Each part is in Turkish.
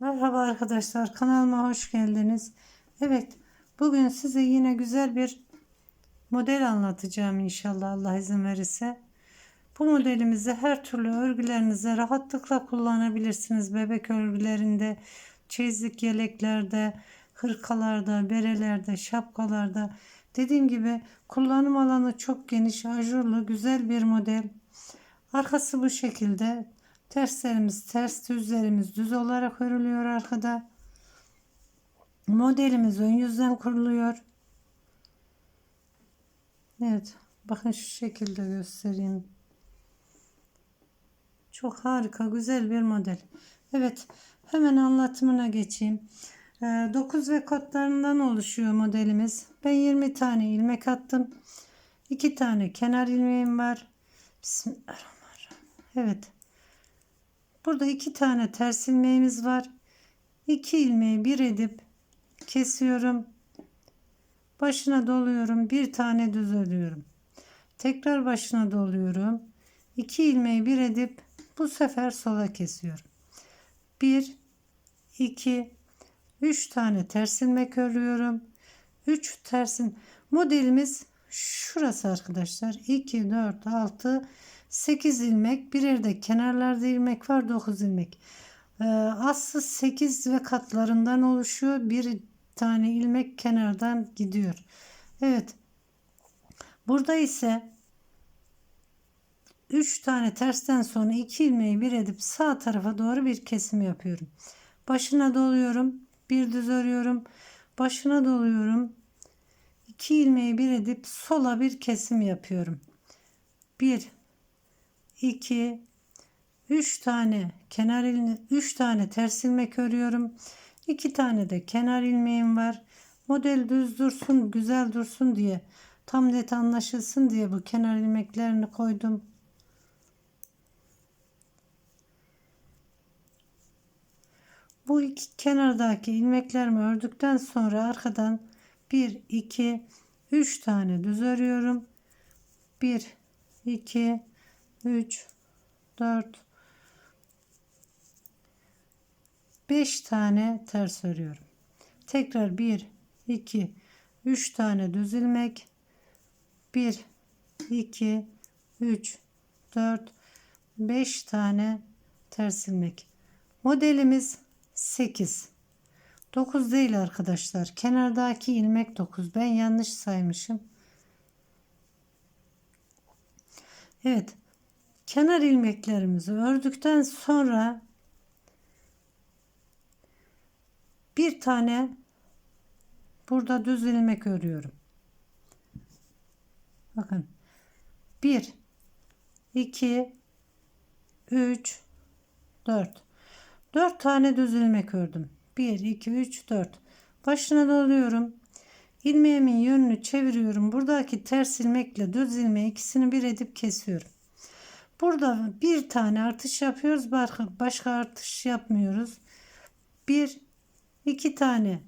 Merhaba arkadaşlar kanalıma hoş geldiniz. Evet bugün size yine güzel bir model anlatacağım inşallah Allah izin verirse. Bu modelimizi her türlü örgülerinize rahatlıkla kullanabilirsiniz. Bebek örgülerinde, çeyizlik yeleklerde, hırkalarda, berelerde, şapkalarda. Dediğim gibi kullanım alanı çok geniş, ajurlu, güzel bir model. Arkası bu şekilde. Terslerimiz ters, düzlerimiz düz olarak örülüyor arkada. Modelimiz ön yüzden kuruluyor. Evet. Bakın şu şekilde göstereyim. Çok harika, güzel bir model. Evet. Hemen anlatımına geçeyim. 9 ve katlarından oluşuyor modelimiz. Ben 20 tane ilmek attım. 2 tane kenar ilmeğim var. Bismillahirrahmanirrahim. Evet. Burada iki tane ters ilmeğimiz var. İki ilmeği bir edip kesiyorum. Başına doluyorum. Bir tane düz örüyorum. Tekrar başına doluyorum. İki ilmeği bir edip bu sefer sola kesiyorum. Bir, iki, üç tane ters ilmek örüyorum. Üç tersin modelimiz şurası arkadaşlar. 2, 4, 6, 8 ilmek birer de kenarlarda ilmek var 9 ilmek. Ee, aslı 8 ve katlarından oluşuyor. Bir tane ilmek kenardan gidiyor. Evet. Burada ise 3 tane tersten sonra 2 ilmeği bir edip sağ tarafa doğru bir kesim yapıyorum. Başına doluyorum bir düz örüyorum. Başına doluyorum 2 ilmeği bir edip sola bir kesim yapıyorum. 1 2 3 tane kenar ilmeği 3 tane ters ilmek örüyorum. 2 tane de kenar ilmeğim var. Model düz dursun, güzel dursun diye tam net anlaşılsın diye bu kenar ilmeklerini koydum. Bu iki kenardaki ilmeklerimi ördükten sonra arkadan 1 2 3 tane düz örüyorum. 1 2 3 4 5 tane ters örüyorum. Tekrar 1 2 3 tane düz ilmek 1 2 3 4 5 tane ters ilmek. Modelimiz 8. 9 değil arkadaşlar. Kenardaki ilmek 9. Ben yanlış saymışım. Evet kenar ilmeklerimizi ördükten sonra bir tane burada düz ilmek örüyorum. Bakın 1 2 3 4 4 tane düz ilmek ördüm. 1 2 3 4 başına doluyorum. ilmeğimin yönünü çeviriyorum. Buradaki ters ilmekle düz ilmeği ikisini bir edip kesiyorum. Burada bir tane artış yapıyoruz. Başka artış yapmıyoruz. Bir, iki tane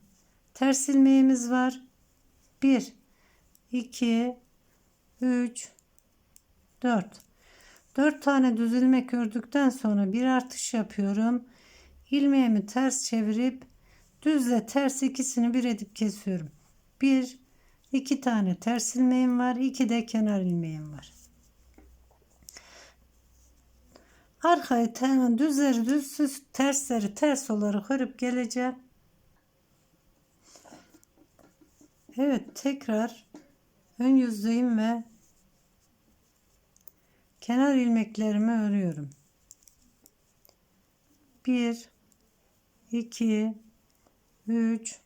ters ilmeğimiz var. Bir, iki, üç, dört. Dört tane düz ilmek ördükten sonra bir artış yapıyorum. İlmeğimi ters çevirip düzle ters ikisini bir edip kesiyorum. Bir, iki tane ters ilmeğim var. iki de kenar ilmeğim var. Arkayı düzleri düzsüz tersleri ters olarak örüp geleceğim. Evet tekrar ön yüzdeyim ve kenar ilmeklerimi örüyorum. 1 2 3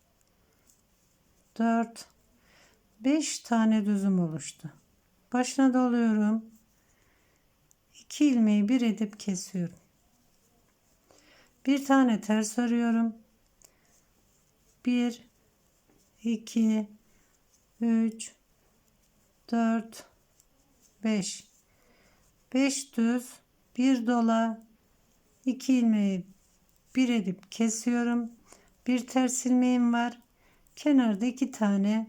4 5 tane düzüm oluştu. Başına doluyorum. 2 ilmeği bir edip kesiyorum. Bir tane ters örüyorum. 1 2 3 4 5 5 düz bir dola 2 ilmeği bir edip kesiyorum. Bir ters ilmeğim var. Kenarda iki tane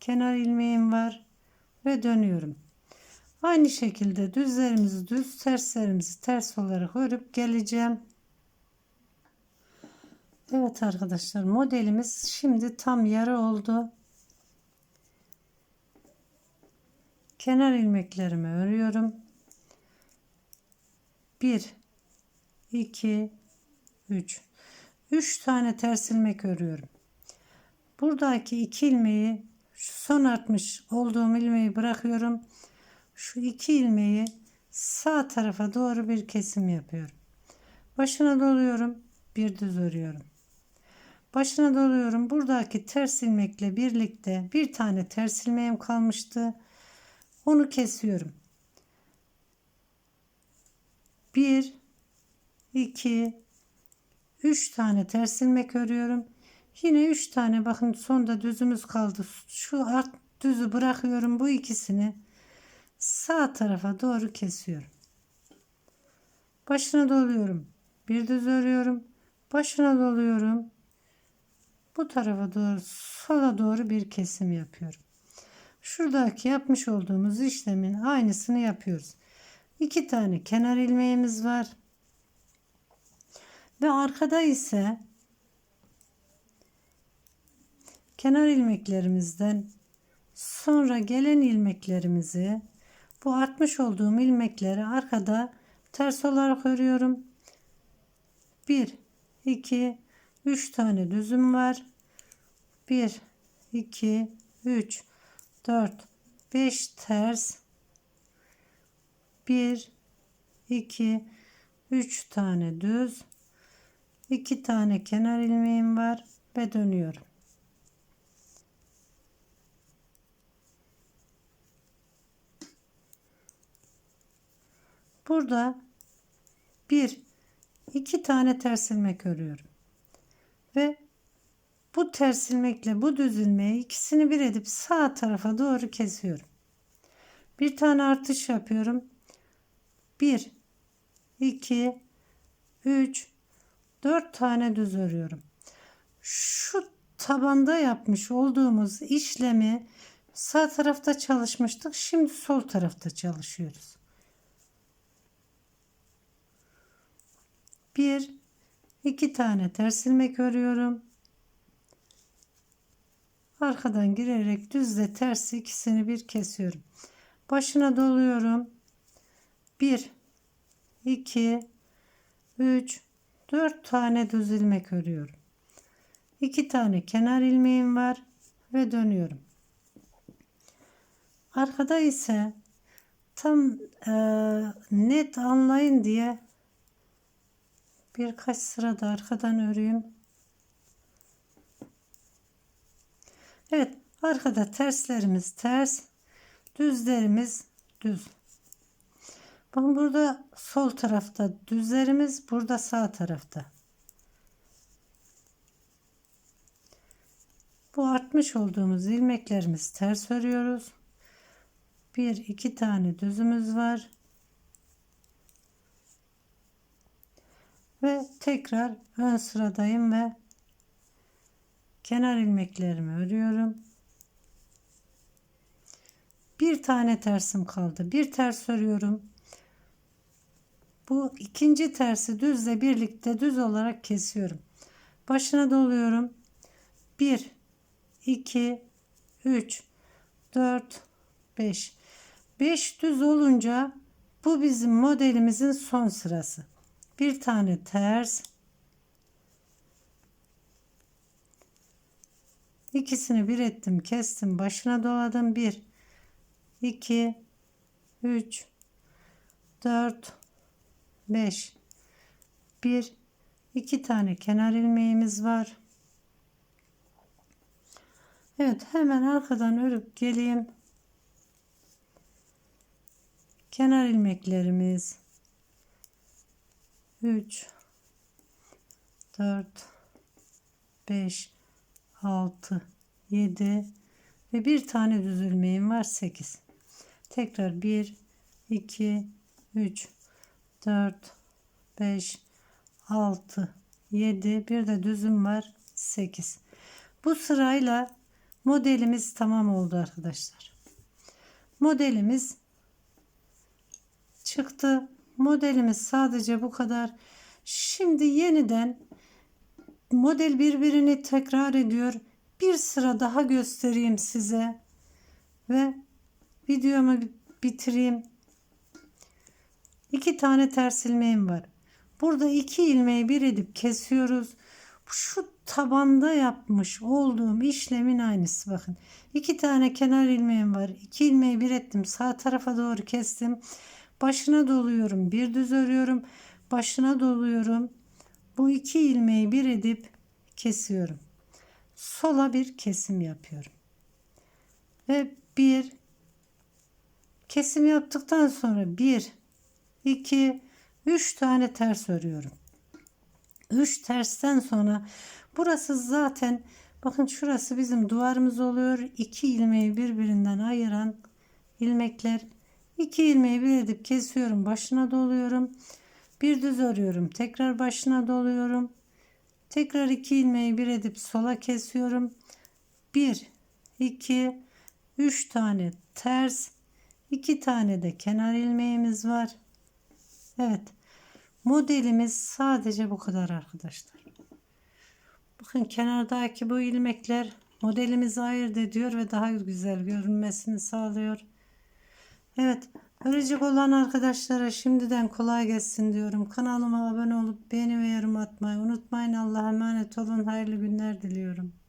kenar ilmeğim var ve dönüyorum. Aynı şekilde düzlerimizi düz, terslerimizi ters olarak örüp geleceğim. Evet arkadaşlar modelimiz şimdi tam yarı oldu. Kenar ilmeklerimi örüyorum. 1 2 3 3 tane ters ilmek örüyorum. Buradaki iki ilmeği son artmış olduğum ilmeği bırakıyorum. Şu iki ilmeği sağ tarafa doğru bir kesim yapıyorum. Başına doluyorum. Bir düz örüyorum. Başına doluyorum. Buradaki ters ilmekle birlikte bir tane ters ilmeğim kalmıştı. Onu kesiyorum. 1 2 3 tane ters ilmek örüyorum. Yine 3 tane bakın sonda düzümüz kaldı. Şu art düzü bırakıyorum bu ikisini sağ tarafa doğru kesiyorum. Başına doluyorum. Bir düz örüyorum. Başına doluyorum. Bu tarafa doğru sola doğru bir kesim yapıyorum. Şuradaki yapmış olduğumuz işlemin aynısını yapıyoruz. İki tane kenar ilmeğimiz var. Ve arkada ise kenar ilmeklerimizden sonra gelen ilmeklerimizi bu artmış olduğum ilmekleri arkada ters olarak örüyorum. 1 2 3 tane düzüm var. 1 2 3 4 5 ters 1 2 3 tane düz 2 tane kenar ilmeğim var ve dönüyorum. Burada bir iki tane ters ilmek örüyorum. Ve bu ters ilmekle bu düz ilmeği ikisini bir edip sağ tarafa doğru kesiyorum. Bir tane artış yapıyorum. 1 2 3 4 tane düz örüyorum. Şu tabanda yapmış olduğumuz işlemi sağ tarafta çalışmıştık. Şimdi sol tarafta çalışıyoruz. Bir, iki tane ters ilmek örüyorum. Arkadan girerek düzle ters ikisini bir kesiyorum. Başına doluyorum. Bir, iki, üç, dört tane düz ilmek örüyorum. İki tane kenar ilmeğim var ve dönüyorum. Arkada ise tam e, net anlayın diye birkaç sıra da arkadan öreyim. Evet arkada terslerimiz ters düzlerimiz düz. Bakın burada sol tarafta düzlerimiz burada sağ tarafta. Bu artmış olduğumuz ilmeklerimiz ters örüyoruz. Bir iki tane düzümüz var. Ve tekrar ön sıradayım ve kenar ilmeklerimi örüyorum. Bir tane tersim kaldı. Bir ters örüyorum. Bu ikinci tersi düzle birlikte düz olarak kesiyorum. Başına doluyorum. 1 2 3 4 5 5 düz olunca bu bizim modelimizin son sırası bir tane ters. İkisini bir ettim kestim başına doladım bir iki üç dört beş. Bir iki tane kenar ilmeğimiz var. Evet hemen arkadan örüp geleyim. Kenar ilmeklerimiz 3 4 5 6 7 ve bir tane düz ilmeğim var 8 tekrar 1 2 3 4 5 6 7 bir de düzüm var 8 bu sırayla modelimiz tamam oldu arkadaşlar. Modelimiz çıktı Modelimiz sadece bu kadar. Şimdi yeniden model birbirini tekrar ediyor. Bir sıra daha göstereyim size ve videomu bi- bitireyim. İki tane ters ilmeğim var. Burada iki ilmeği bir edip kesiyoruz. Şu tabanda yapmış olduğum işlemin aynısı bakın. İki tane kenar ilmeğim var. İki ilmeği bir ettim. Sağ tarafa doğru kestim. Başına doluyorum. Bir düz örüyorum. Başına doluyorum. Bu iki ilmeği bir edip kesiyorum. Sola bir kesim yapıyorum. Ve bir kesim yaptıktan sonra bir, iki, üç tane ters örüyorum. 3 tersten sonra burası zaten bakın şurası bizim duvarımız oluyor. 2 ilmeği birbirinden ayıran ilmekler. 2 ilmeği bir edip kesiyorum. Başına doluyorum. Bir düz örüyorum. Tekrar başına doluyorum. Tekrar 2 ilmeği bir edip sola kesiyorum. 1 2 3 tane ters 2 tane de kenar ilmeğimiz var. Evet. Modelimiz sadece bu kadar arkadaşlar. Bakın kenardaki bu ilmekler modelimizi ayırt ediyor ve daha güzel görünmesini sağlıyor. Evet, örecek olan arkadaşlara şimdiden kolay gelsin diyorum. Kanalıma abone olup beğeni ve yorum atmayı unutmayın. Allah'a emanet olun. Hayırlı günler diliyorum.